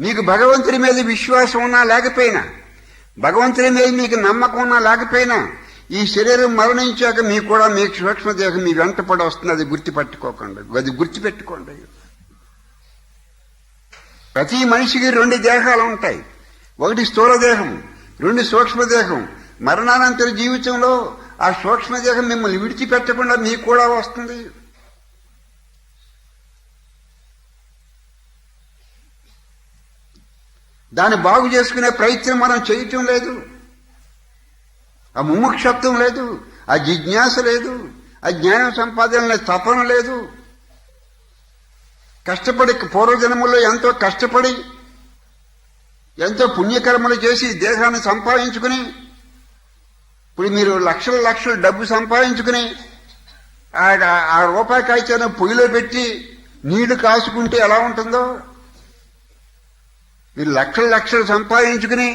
మీకు భగవంతుడి మీద విశ్వాసం ఉన్నా లేకపోయినా భగవంతుడి మీద మీకు నమ్మకం ఉన్నా లేకపోయినా ఈ శరీరం మరణించాక మీకు కూడా మీకు సూక్ష్మదేహం మీ వెంట పడి వస్తుంది. అది గుర్తుపెట్టుకోకండి. అది గుర్తుపెట్టుకోండి. ప్రతి మనిషికి రెండు దేహాలు ఉంటాయి. ఒకటి స్థూలదేహం రెండు సూక్ష్మదేహం మరణానంతర జీవితంలో ఆ సూక్ష్మదేహం మిమ్మల్ని విడిచిపెట్టకుండా మీకు కూడా వస్తుంది. దాన్ని బాగు చేసుకునే ప్రయత్నం మనం చేయటం లేదు. ఆ ముముక్షత్వం లేదు. ఆ జిజ్ఞాస లేదు. ఆ జ్ఞానం సంపాదన తపన లేదు. కష్టపడి పూర్వజన్మలో ఎంతో కష్టపడి ఎంతో పుణ్యకర్మలు చేసి దేహాన్ని సంపాదించుకుని ఇప్పుడు మీరు లక్షల లక్షల డబ్బు సంపాదించుకుని ఆ- రూపాయి కాయచారం పొయ్యిలో పెట్టి నీళ్ళు కాసుకుంటే ఎలా ఉంటుందో? మీరు లక్షలు లక్షలు సంపాదించుకుని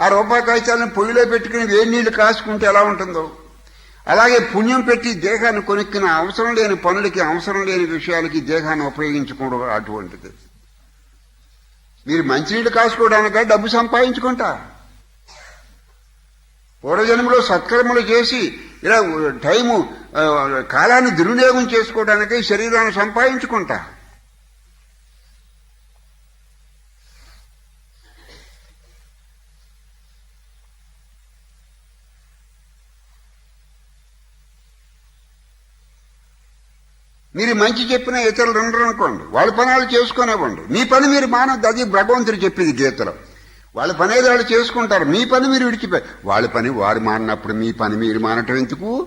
ఆ రూపాయి కాగితాలను పొయ్యిలో పెట్టుకుని వేడి నీళ్ళు కాసుకుంటే ఎలా ఉంటుందో? అలాగే పుణ్యం పెట్టి దేహాన్ని కొనుక్కిన అవసరం లేని పనులకి అవసరం లేని విషయాలకి దేహాన్ని ఉపయోగించుకోవడం అటువంటిది. మీరు మంచినీళ్ళు కాసుకోవడానిక? డబ్బు సంపాదించుకుంటా? పూర్వజన్మలో సత్కర్మలు చేసి ఇలా టైము కాలాన్ని దుర్వినియోగం చేసుకోవడానికి శరీరాన్ని సంపాదించుకుంటా? మీరు మంచి చెప్పిన ఇతరులు ఉండరు అనుకోండి. వాళ్ళ పని వాళ్ళు చేసుకునేవ్వండి. మీ పని మీరు మానద్దు. అది భగవంతుడు చెప్పింది గీతలో. వాళ్ళ పని ఏదో వాళ్ళు చేసుకుంటారు. మీ పని మీరు విడిచిపోయి వాళ్ళ పని వారు మానప్పుడు మీ పని మీరు మానటం ఎందుకు?